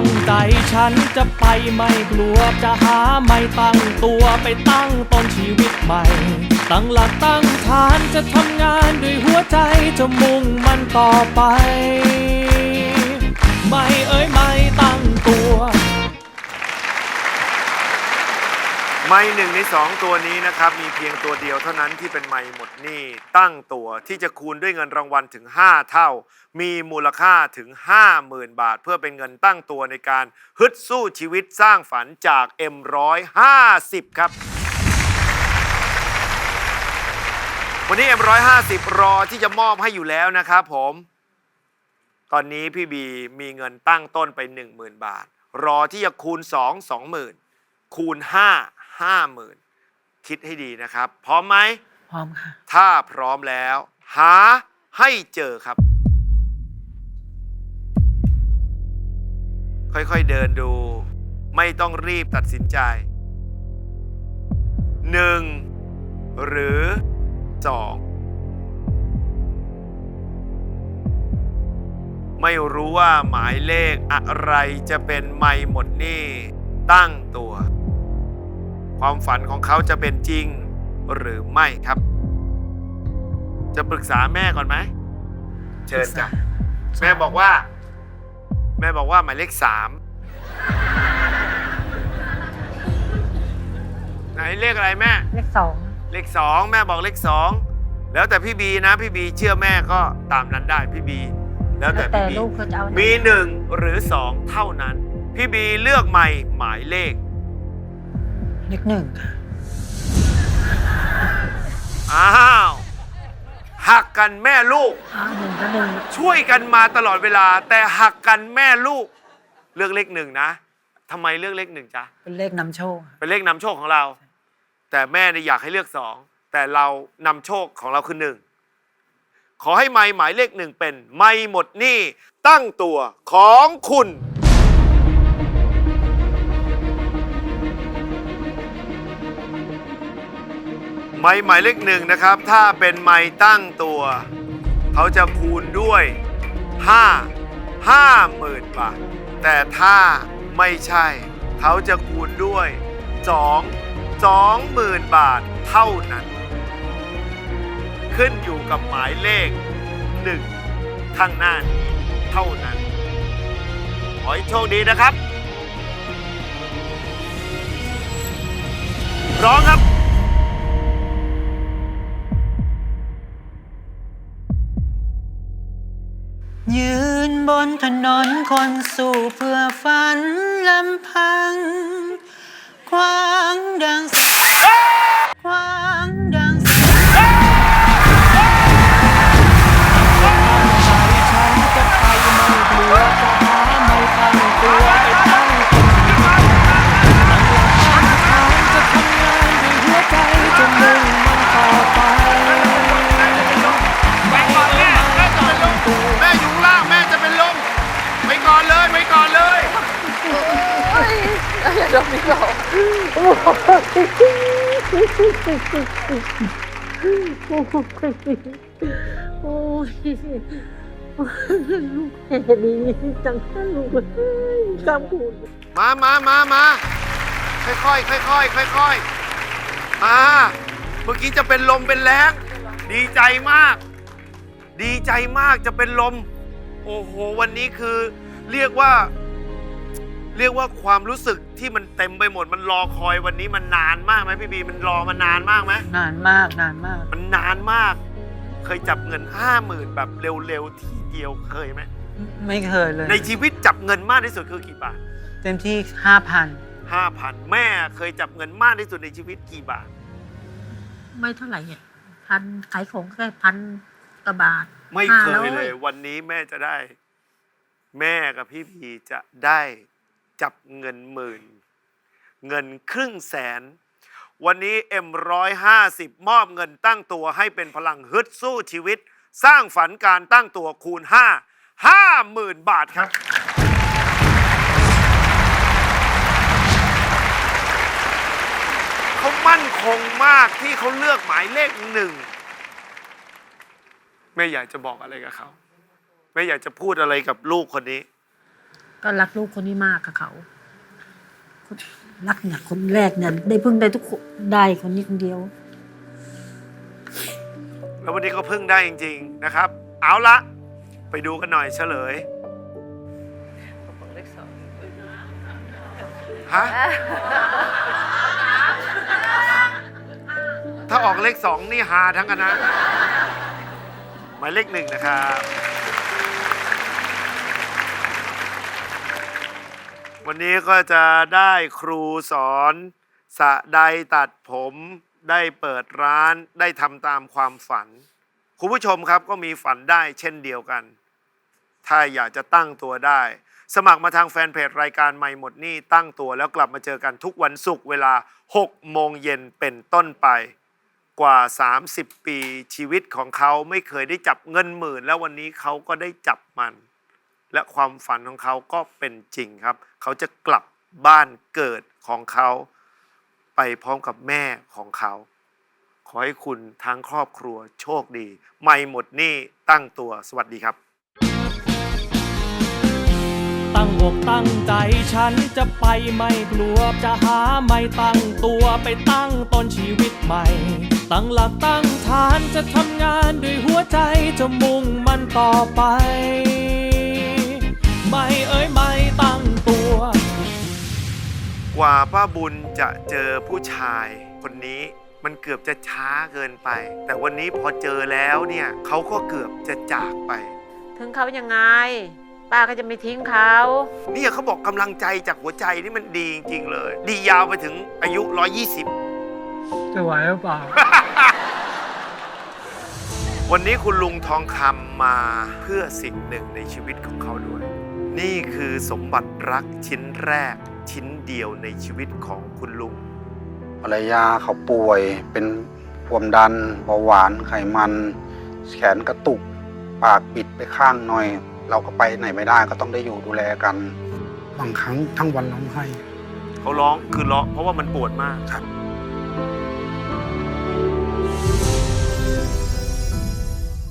ตั้งใจฉันจะไปไม่กลัวจะหาไม่ตั้งตัวไปตั้งต้นชีวิตใหม่ ตั้งหลักตั้งฐานจะทำงานด้วยหัวใจจะมุ่งมันต่อไป ไม่เอ้ยไม่ตั้งตัว ไม่หนึ่งในสองตัวนี้นะครับ มีเพียงตัวเดียวเท่านั้นที่เป็นไม่หมดหนี้ตั้งตัวที่จะคูณด้วยเงินรางวัลถึง 5 เท่า มีมูลค่าถึง 50,000 บาท เพื่อเป็นเงินตั้งตัวในการฮึดสู้ชีวิตสร้างฝันจาก M150 ครับ วันนี้ M150 รอที่จะมอบให้อยู่แล้วนะครับผม ตอนนี้พี่บีมีเงินตั้งต้นไป 10,000 บาท รอที่จะคูณ 2 20,000 คูณ 5 50,000คิดให้ดีนะครับ พร้อมไหม พร้อมค่ะ ถ้าพร้อมแล้ว หาให้เจอครับ ค่อยๆเดินดู ไม่ต้องรีบตัดสินใจหนึ่งหรือสองไม่รู้ว่าหมายเลขอะไรจะเป็นไม่หมดหนี่ตั้งตัว ความฝันของเขาจะเป็นจริงหรือไม่ครับ จะปรึกษาแม่ก่อนไหม เชิญจ้ะแม่บอกว่า แม่บอกว่าหมายเลขสามไหนเลขอะไรแม่ เลขสองเลขสองแม่บอกเลขสองแล้วแต่พี่บีนะ พี่บีเชื่อแม่ก็ตามนั้นได้พี่บี แล้วแต่แล้วแต่พี่บี ลูกเขาจะเอาไหน มีหนึ่งหรือสองเท่านั้น พี่บีเลือกใหม่หมายเลข เลขหนึ่งค่ะ อ้าวหักกันแม่ลูกอ้าวหนึ่งก็หนึ่งช่วยกันมาตลอดเวลา แต่หักกันแม่ลูก เลือกเลขหนึ่งนะทำไมเลือกเลขหนึ่งจ๊ะ เป็นเลขนำโชคค่ะเป็นเลขนำโชคของเรา แต่แม่เนี่ยอยากให้เลือกสองแต่เรานำโชคของเราคือหนึ่งขอให้ไม้หมายเลขหนึ่งเป็น ไม่หมดหนี้ตั้งตัวของคุณ ไม้หมายเลขหนึ่งนะครับ ถ้าเป็นไม้ตั้งตัว เขาจะคูณด้วย 5 5หมื่นบาท แต่ถ้าไม่ใช่ เขาจะคูณด้วย 2 2หมื่นบาทเท่านั้น ขึ้นอยู่กับหมายเลข 1 ข้างหน้านี้เท่านั้น ขอให้โชคดีนะครับ ร้องครับ ยืนบนถนนคนสู่เพื่อฝันลำพัง ควางดังควางดัง โอ้ยลูกแม่ดีจังลูกเอ้ยกำพูดมามามามาค่อยค่อยค่อยค่อยค่อยๆมาเมื่อกี้จะเป็นลมเป็นแรงดีใจมาก ดีใจมากจะเป็นลม โอ้โห วันนี้คือเรียกว่า เรียกว่าความรู้สึกที่มันเต็มไปหมดมันรอคอยวันนี้มันนานมากไหมพี่บีมันรอมานานมากไหมนานมากนานมาก มันนานมาก เคยจับเงินห้าหมื่นแบบเร็วๆทีเดียวเคยไหมไม่เคยเลย ในชีวิตจับเงินมากที่สุดคือกี่บาทเต็มที่ห้าพันห้าพันแม่เคยจับเงินมากที่สุดในชีวิตกี่บาท ไม่เท่าไหร่เนี่ยพันขายของแค่พันกว่าบาท ไม่เคย500เลย วันนี้แม่จะได้ แม่กับพี่พีจะได้ จับเงินหมื่น เงินครึ่งแสน วันนี้ M150 มอบเงินตั้งตัวให้เป็นพลังฮึดสู้ชีวิต สร้างฝันการตั้งตัวคูณ 5 50,000 บาทครับ เขามั่นคงมากที่เขาเลือกหมายเลขหนึ่งแม่อยากจะบอกอะไรกับเขาแม่อยากจะพูดอะไรกับลูกคนนี้ ก็รักลูกคนนี้มากกับเขา รักเนี่ยคนแรกเนี่ยได้พิ่งได้ทุกคนได้คนนี้คนเดียว แล้ววันนี้ก็พึ่งได้จริง ๆ นะครับ เอาละไปดูกันหน่อยเฉลยฮะถ้าออกเลขสองนี่ฮาทั้งคณะหมายเลขหนึ่งนะครับ วันนี้ก็จะได้ครูสอนสระใดตัดผมได้เปิดร้านได้ทำตามความฝัน คุณผู้ชมครับก็มีฝันได้เช่นเดียวกัน ถ้าอยากจะตั้งตัวได้ สมัครมาทางแฟนเพจรายการไม่หมดนี่ตั้งตัวแล้วกลับมาเจอกันทุกวันศุกร์เวลา 6 โมงเย็นเป็นต้นไป กว่า 30 ปีชีวิตของเขาไม่เคยได้จับเงินหมื่น แล้ววันนี้เขาก็ได้จับมัน และความฝันของเขาก็เป็นจริงครับ เขาจะกลับบ้านเกิดของเขา ไปพร้อมกับแม่ของเขา ขอให้คุณทั้งครอบครัวโชคดี ไม่หมดหนี้ตั้งตัวสวัสดีครับ ตั้งอกตั้งใจฉันจะไปไม่กลัวจะหาไม่ตั้งตัวไปตั้งต้นชีวิตใหม่ ตั้งหลักตั้งฐานจะทำงานด้วยหัวใจจะมุ่งมันต่อไป ไม่เอ้ยไม่ตั้งตัว กว่าป้าบุญจะเจอผู้ชายคนนี้มันเกือบจะช้าเกินไป แต่วันนี้พอเจอแล้วเนี่ยเขาก็เกือบจะจากไป ถึงเขายังไง ป้าก็จะไม่ทิ้งเขา เนี่ยเขาบอกกำลังใจจากหัวใจนี่มันดีจริงๆเลย ดียาวไปถึงอายุ 120 จะไหวหรือเปล่า วันนี้คุณลุงทองคำมาเพื่อสิ่งหนึ่งในชีวิตของเขาด้วย นี่คือสมบัติรักชิ้นแรกชิ้นเดียวในชีวิตของคุณลุงภรรยาเขาป่วยเป็นความดันเบาหวานไขมัน แขนกระตุก ปากปิดไปข้างหน่อย เราก็ไปไหนไม่ได้ก็ต้องได้อยู่ดูแลกันบางครั้งทั้งวันร้องไห้เขาร้องคือร้องเพราะว่ามันปวดมากครับ